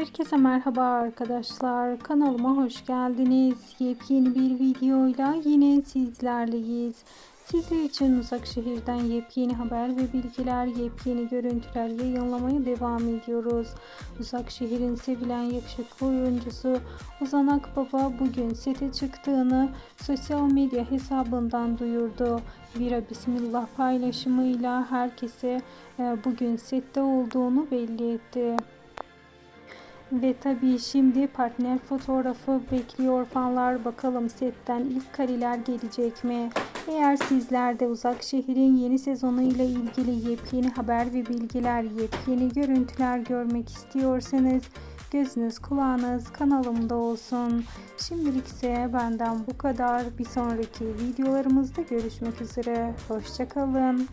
Herkese merhaba arkadaşlar. Kanalıma hoş geldiniz. Yepyeni bir videoyla yine sizlerleyiz. Sizler için uzak şehirden yepyeni haber ve bilgiler, yepyeni görüntüler yayınlamaya devam ediyoruz. Uzak şehrin sevilen yakışıklı oyuncusu Ozan Akbaba bugün sete çıktığını sosyal medya hesabından duyurdu. Vira Bismillah paylaşımıyla herkese e, bugün sette olduğunu belli etti. Ve tabii şimdi partner fotoğrafı bekliyor fanlar. Bakalım setten ilk kareler gelecek mi? Eğer sizler de Uzak Şehir'in yeni sezonu ile ilgili yepyeni haber ve bilgiler, yepyeni görüntüler görmek istiyorsanız gözünüz kulağınız kanalımda olsun. Şimdilik ise benden bu kadar. Bir sonraki videolarımızda görüşmek üzere. Hoşçakalın.